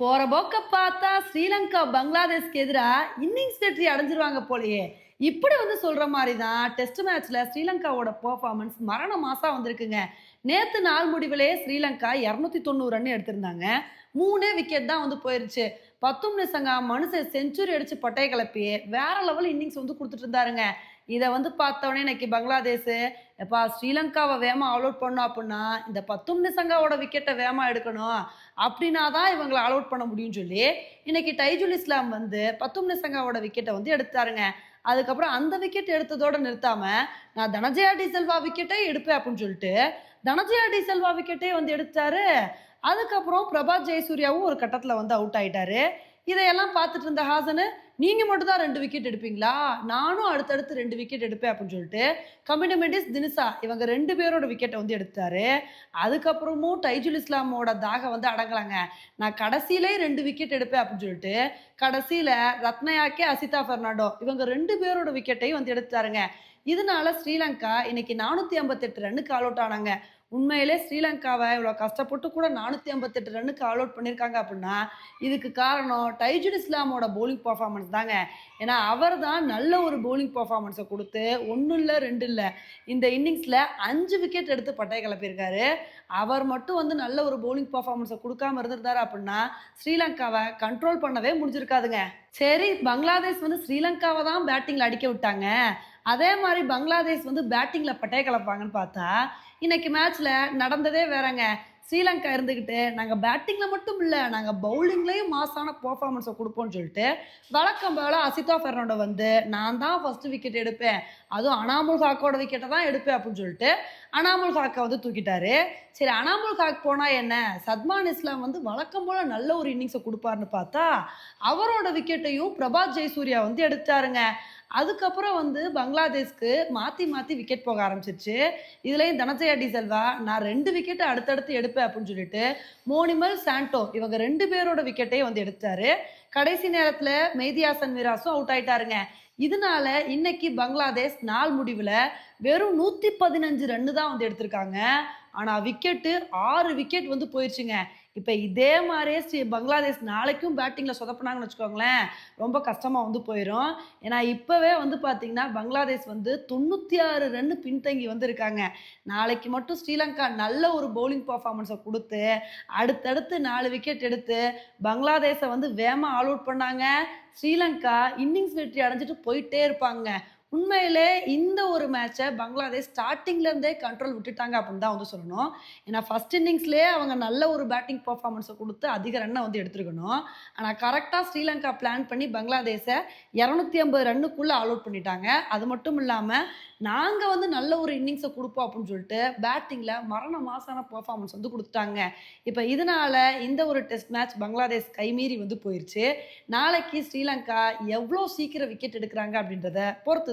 போற போக்க பார்த்தா ஸ்ரீலங்கா பங்களாதேஷ்க்கு எதிராக இன்னிங்ஸ் வெற்றி அடைஞ்சிருவாங்க போலயே. இப்படி வந்து சொல்ற மாதிரி தான் டெஸ்ட் மேட்ச்ல ஸ்ரீலங்காவோட பெர்ஃபார்மன்ஸ் மரண மாசா வந்திருக்குங்க. நேத்து நாள் முடிவிலேயே ஸ்ரீலங்கா இரநூத்தி தொண்ணூறு ரன் எடுத்திருந்தாங்க. மூணே விக்கெட் தான் வந்து போயிருச்சு. பத்தும் நிசங்கா மனுஷன் செஞ்சுரி அடிச்சு பட்டைய கிளப்பி வேற லெவல் இன்னிங்ஸ் வந்து கொடுத்துட்டு இருந்தாருங்க. இதை வந்து பார்த்தோன்னே இன்னைக்கு பங்களாதேஷ் எப்பா ஸ்ரீலங்காவை வேமா அவுட் பண்ணோம் அப்படின்னா இந்த பத்தும் நிசங்காவோட விக்கெட்டை வேமா எடுக்கணும். அப்படின்னா தான் இவங்களை அவுட் பண்ண முடியும்னு சொல்லி இன்னைக்கு டைஜுல் இஸ்லாம் வந்து பத்தும் நிசங்காவோட விக்கெட்டை வந்து எடுத்தாருங்க. அதுக்கப்புறம் அந்த விக்கெட் எடுத்ததோட நிறுத்தாம நான் தனஜயா டிசெல்வா விக்கெட்டே எடுப்பேன் அப்படின்னு சொல்லிட்டு தனஜயா டிசெல்வா விக்கெட்டே வந்து எடுத்தாரு. அதுக்கப்புறம் பிரபாத் ஜெயசூர்யாவும் ஒரு கட்டத்தில் வந்து அவுட் ஆயிட்டாரு. இதையெல்லாம் பார்த்துட்டு இருந்த ஹாசனு நீங்கள் மட்டும் தான் ரெண்டு விக்கெட் எடுப்பீங்களா? நானும் அடுத்தடுத்து ரெண்டு விக்கெட் எடுப்பேன் அப்படின்னு சொல்லிட்டு கமிட்டமெண்டிஸ் தினிசா இவங்க ரெண்டு பேரோட விக்கெட்டை வந்து எடுத்தாரு அதுக்கப்புறமும் டைஜுல் இஸ்லாமோட தாகம் வந்து அடங்கலாங்க. நான் கடைசியிலே ரெண்டு விக்கெட் எடுப்பேன் அப்படின்னு சொல்லிட்டு கடைசியில் ரத்னயாக்கே அசிதா பெர்னாண்டோ இவங்க ரெண்டு பேரோட விக்கெட்டையும் வந்து எடுத்தாருங்க இதனால ஸ்ரீலங்கா இன்னைக்கு நானூற்றி ஐம்பத்தெட்டு ரன்னுக்கு ஆல் அவுட் ஆனாங்க. உண்மையிலே ஸ்ரீலங்காவை இவ்வளோ கஷ்டப்பட்டு கூட நானூற்றி ஐம்பத்தெட்டு ரன்னுக்கு ஆல் அவுட் பண்ணியிருக்காங்க அப்படின்னா இதுக்கு காரணம் டைஜுட் இஸ்லாமோட போலிங் பர்ஃபார்மன்ஸ் தாங்க. ஏன்னா அவர் தான் நல்ல ஒரு போலிங் பர்ஃபார்மன்ஸை கொடுத்து ஒன்றும் இல்லை ரெண்டு இல்லை இந்த இன்னிங்ஸில் அஞ்சு விக்கெட் எடுத்து பட்டை கிளப்பியிருக்காரு. அவர் மட்டும் வந்து நல்ல ஒரு போலிங் பர்ஃபார்மன்ஸை கொடுக்காம இருந்திருந்தாரு அப்படின்னா ஸ்ரீலங்காவை கண்ட்ரோல் பண்ணவே முடிஞ்சிருக்காதுங்க. சரி பங்களாதேஷ் வந்து ஸ்ரீலங்காவை தான் பேட்டிங்கில் அடிக்க விட்டாங்க. அதே மாதிரி பங்களாதேஷ் வந்து பேட்டிங்கில் பட்டைய கலப்பாங்கன்னு பார்த்தா இன்னைக்கு மேட்ச்சில் நடந்ததே வேறங்க. ஸ்ரீலங்கா இருந்துக்கிட்டு நாங்கள் பேட்டிங்கில் மட்டும் இல்லை நாங்கள் பவுலிங்லேயும் மாசான பர்ஃபார்மன்ஸை கொடுப்போம்னு சொல்லிட்டு வழக்கம் போல அசிதா ஃபெர்னாண்டோ வந்து நான் தான் ஃபஸ்ட்டு விக்கெட் எடுப்பேன். அதுவும் அனாமுல் ஹாக்கோட விக்கெட்டை தான் எடுப்பேன் அப்படின்னு சொல்லிட்டு அனாமுல் ஹாக்கை வந்து தூக்கிட்டாரு. சரி அனாமுல் ஹாக் போனால் என்ன? சத்மான் இஸ்லாம் வந்து வழக்கம் போல் நல்ல ஒரு இன்னிங்ஸை கொடுப்பாருன்னு பார்த்தா அவரோட விக்கெட்டையும் பிரபாத் ஜெயசூர்யா வந்து எடுத்தாருங்க. அதுக்கப்புறம் வந்து பங்களாதேஷ்க்கு மாற்றி மாற்றி விக்கெட் போக ஆரம்பிச்சிருச்சு. இதுலேயும் தனஜயா டி செல்வா நான் ரெண்டு விக்கெட்டை அடுத்தடுத்து எடுப்பேன் அப்படின்னு சொல்லிட்டு மோனிமல் சாண்டோ இவங்க ரெண்டு பேரோட விக்கெட்டையும் வந்து எடுத்தாரு. கடைசி நேரத்தில் மெய்தியாசன் மிராஸும் அவுட் ஆயிட்டாருங்க. இதனால இன்னைக்கு பங்களாதேஷ் நாள் முடிவில் வெறும் நூற்றி பதினஞ்சு ரன்னு தான் வந்து எடுத்திருக்காங்க. ஆனால் விக்கெட்டு ஆறு விக்கெட் வந்து போயிடுச்சுங்க இப்போ இதே மாதிரியே ஸ்ரீ பங்களாதேஷ் நாளைக்கும் பேட்டிங்கில் சொதப்பினாங்கன்னு வச்சுக்கோங்களேன் ரொம்ப கஷ்டமாக வந்து போயிடும் ஏன்னா இப்போவே வந்து பார்த்தீங்கன்னா பங்களாதேஷ் வந்து தொண்ணூற்றி ஆறு ரன்னு பின்தங்கி வந்திருக்காங்க. நாளைக்கு மட்டும் ஸ்ரீலங்கா நல்ல ஒரு பவுலிங் பர்ஃபார்மன்ஸை கொடுத்து அடுத்தடுத்து நாலு விக்கெட் எடுத்து பங்களாதேஷை வந்து வேகமாக ஆல் அவுட் பண்ணாங்க. ஸ்ரீலங்கா இன்னிங்ஸ் வெற்றி அடைஞ்சிட்டு போயிட்டே இருப்பாங்க. உண்மையிலே இந்த ஒரு மேட்சை பங்களாதேஷ் ஸ்டார்டிங்ல இருந்தே கண்ட்ரோல் விட்டுட்டாங்க அப்படின்னு தான் வந்து சொல்லணும். ஏன்னா ஃபர்ஸ்ட் இன்னிங்ஸ்லேயே அவங்க நல்ல ஒரு பேட்டிங் பர்ஃபார்மன்ஸை கொடுத்து அதிக ரன்னை வந்து எடுத்துருக்கணும். ஆனால் கரெக்டாக ஸ்ரீலங்கா பிளான் பண்ணி பங்களாதேஷை இரநூத்தி ஐம்பது ரன்னுக்குள்ளே ஆல் அவுட் பண்ணிட்டாங்க. அது மட்டும் இல்லாமல் நாங்கள் வந்து நல்ல ஒரு இன்னிங்ஸை கொடுப்போம் அப்படின்னு சொல்லிட்டு பேட்டிங்கில் மரண மாசான பர்ஃபார்மன்ஸ் வந்து கொடுத்துட்டாங்க. இப்போ இதனால இந்த ஒரு டெஸ்ட் மேட்ச் பங்களாதேஷ் கைமீறி வந்து போயிடுச்சு நாளைக்கு ஸ்ரீலங்கா எவ்வளோ சீக்கிரம் விக்கெட் எடுக்கிறாங்க அப்படின்றத பொறுத்து